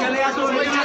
চলে আসুন